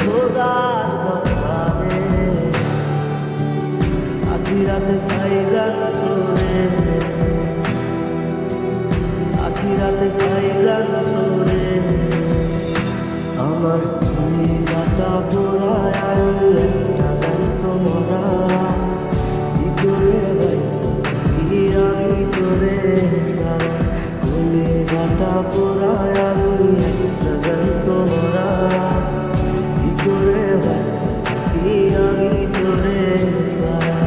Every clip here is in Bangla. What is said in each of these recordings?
খোদার কথা রে। আখিরাতে পাই যান তোরে আখিরাতে পাই যান তোরে আমার তুমি যাটা পোড়ায় একটা জানত মরা কি করে বাইসা? আমি তোরে সারা? কলে থাকি আমি তোরে সারা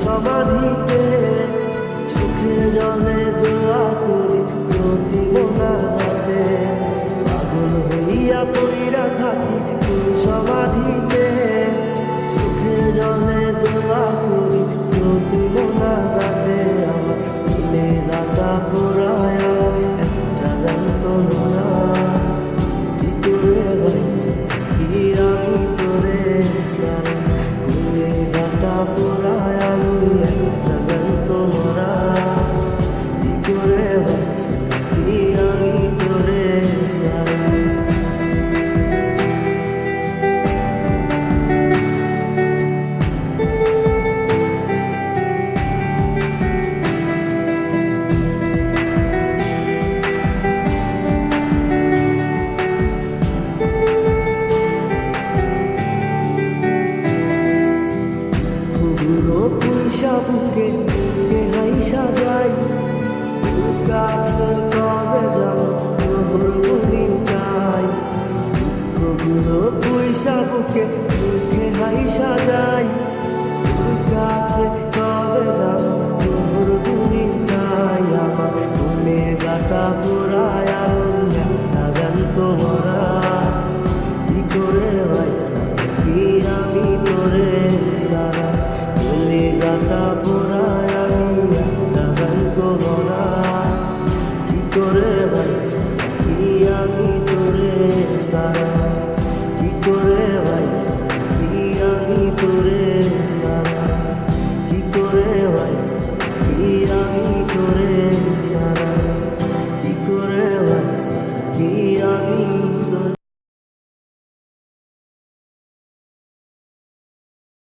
সমাধিতে তোরে হাইসা বুকে বুকে হাইসা যাই তোর কবে যাব তোর মনি তাই দুঃখগুলো পয়সা বুকে বুকে হাইসা যাই তোর কবে যাব তোর মনি তাই আমার ভুলে যাটা পুরায় একটা জানতো মরা কি করে ভাই, সাথে আমি তোরে সারা? কলিজাটা পোড়ায় আমি একটা জানত মরা। কি করে ভাই আমি তোরে সারা